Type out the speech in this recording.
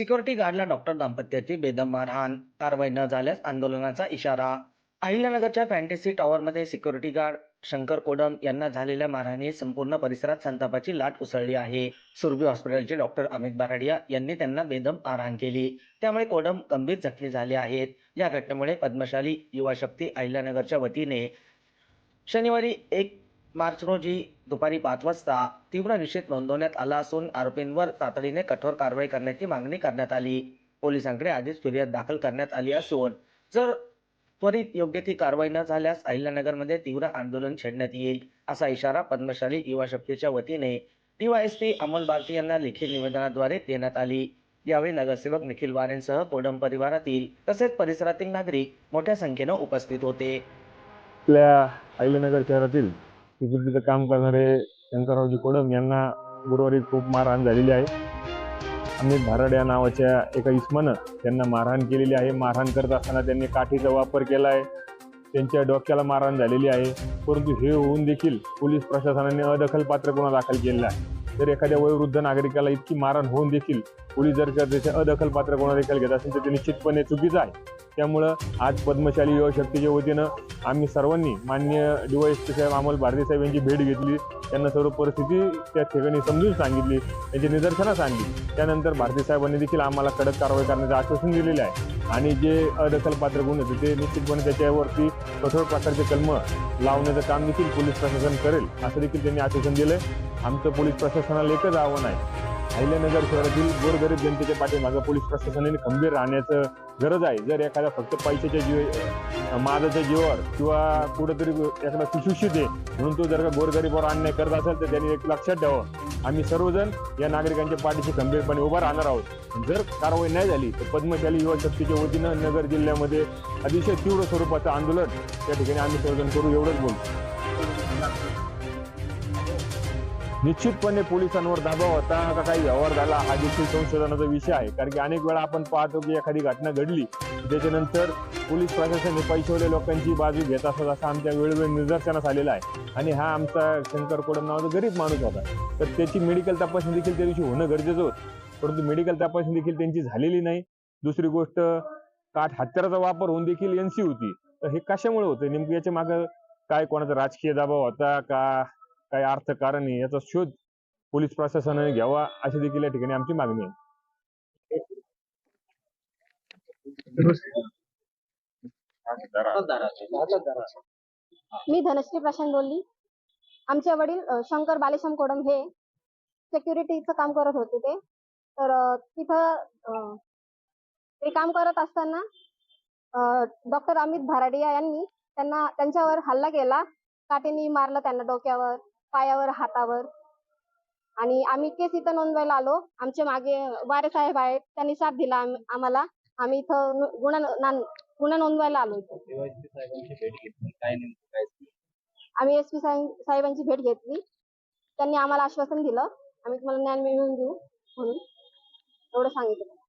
Security गार्डला doctor दाम्पत्याची बेदम मारहाण कारवाई न झाल्यास आंदोलनाचा इशारा. अहिल्यानगरच्या फॅन्टेसी टॉवरमध्ये सिक्युरिटी गार्ड शंकर कोडम यांना झालेल्या मारहाणीत संपूर्ण परिसरात संतापाची लाट उसळली आहे. सुरभी हॉस्पिटलचे डॉक्टर अमित बाराडिया यांनी त्यांना बेदम मारहाण केली. त्यामुळे कोडम गंभीर जखमी झाले आहेत. या घटनेमुळे पद्मशाली युवा शक्ती अहिल्यानगरच्या वतीने शनिवारी एक मार्च रोजी दुपारी पाच वाजता तीव्र निषेध नोंदवण्यात आला असून आरोपींवर तातडीने कठोर कारवाई करण्याची मागणी करण्यात आली. पोलिसांकडे आधीच फिर्याद दाखल करण्यात आली असून जर त्वरित योग्य ती कारवाई न झाल्यास अहिल्यानगरमध्ये तीव्र आंदोलन छेडण्यात येईल असा इशारा पद्मशाली युवा शक्तीच्या वतीने डीवायएसपी अमोल भारती यांना लिखित निवेदनाद्वारे देण्यात आली. यावेळी नगरसेवक निखिल वारेंसह कोडम परिवारातील तसेच परिसरातील नागरिक मोठ्या संख्येनं उपस्थित होते. आपल्या अहिल्यानगर शहरातील सिक्युरिटीचं काम करणारे शंकररावजी कोडम यांना गुरुवारी खूप मारहाण झालेली आहे. अमित भारड या नावाच्या एका इस्मानं त्यांना मारहाण केलेली आहे. मारहाण करत असताना त्यांनी काठीचा वापर केला आहे. त्यांच्या डोक्याला मारहाण झालेली आहे. परंतु हे होऊन देखील पोलीस प्रशासनाने अदखलपात्र गुन्हा दाखल केलेला आहे. जर एखाद्या वयोवृद्ध नागरिकाला इतकी मारहाण होऊन देखील पोलीस जर त्याचे अदखलपात्र गुन्हा देखील घेत असेल तर ते निश्चितपणे चुकीचं आहे. त्यामुळं आज पद्मशाली युवा शक्तीच्या वतीनं आम्ही सर्वांनी मान्य डीवायएसपी साहेब अमोल भारती साहेब यांची भेट घेतली. त्यांना सर्व परिस्थिती त्या ठिकाणी समजून सांगितली त्यांची निदर्शनास आणली त्यानंतर भारती साहेबांनी देखील आम्हाला कडक कारवाई करण्याचं आश्वासन दिलेलं आहे. आणि जे अदखलपात्र गुण होते ते निश्चितपणे त्याच्यावरती कठोर प्रकारचे कलम लावण्याचं काम देखील पोलीस प्रशासन करेल असं देखील त्यांनी आश्वासन दिलंय. आमचं पोलीस प्रशासनाला एकच आव्हान आहे. अहिल्यानगर शहरातील गोरगरीब जनतेच्या पाठीमागं पोलीस प्रशासनाने खंबीर राहण्याचं गरज आहे. जर एखादा फक्त पैशाच्या जीव माझाच्या जीवावर किंवा कुठंतरी एखादा सुशिक्षित आहे म्हणून तो जर का गोरगरीबावर अन्याय करत असेल तर त्यांनी एक लक्षात द्यावं आम्ही सर्वजण या नागरिकांच्या पाठीशी खंबीरपणे उभा राहणार आहोत. जर कारवाई नाही झाली तर पद्मशाली युवा शक्तीच्या वतीनं नगर जिल्ह्यामध्ये अतिशय तीव्र स्वरूपाचं आंदोलन त्या ठिकाणी आम्ही सर्वजण करू एवढंच बोलतो. निश्चितपणे पोलिसांवर दबाव होता. का काही व्यवहार झाला. हा देखील संशोधनाचा विषय आहे. कारण की अनेक वेळा आपण पाहतो की एखादी घटना घडली त्याच्यानंतर पोलीस प्रशासन हे पैशवले लोकांची बाजू घेत असत असं आमच्या वेळोवेळी निदर्शनास आलेला आहे. आणि हा आमचा शंकर कोडम नावाचा गरीब माणूस होता. तर त्याची मेडिकल तपासणी देखील त्या दिवशी होणं गरजेचं होतं. परंतु मेडिकल तपासणी देखील त्यांची झालेली नाही. दुसरी गोष्ट काठ हत्याराचा वापर होऊन देखील एनसी होती. तर हे कशामुळे होतं? नेमकं याच्या मागं काय कोणाचा राजकीय दबाव होता? का काय अर्थकारण आहे याचा शोध पोलीस प्रशासनाने घ्यावा अशी देखील या ठिकाणी आमची मागणी आहे. मी धनश्री प्रशांत बोलली. आमचे वडील शंकर बालेश्याम कोडम हे सेक्युरिटीचं काम करत होते ते. तर तिथं ते काम करत असताना डॉक्टर अमित भाराडिया यांनी त्यांना त्यांच्यावर हल्ला केला. काठीने मारलं त्यांना डोक्यावर. पायावर हातावर. आणि आम्ही केस इथं नोंदवायला आलो. आमच्या मागे वारे साहेब आहेत. त्यांनी साथ दिला आम- आम्हाला. आम्ही इथं गुन्हा ना- गुन्हा नोंदवायला आलो इथं. आम्ही एस पी साहेबांची भेट घेतली. त्यांनी आम्हाला आश्वासन दिलं. आम्ही तुम्हाला न्याय मिळवून देऊ म्हणून. एवढं सांगितलं.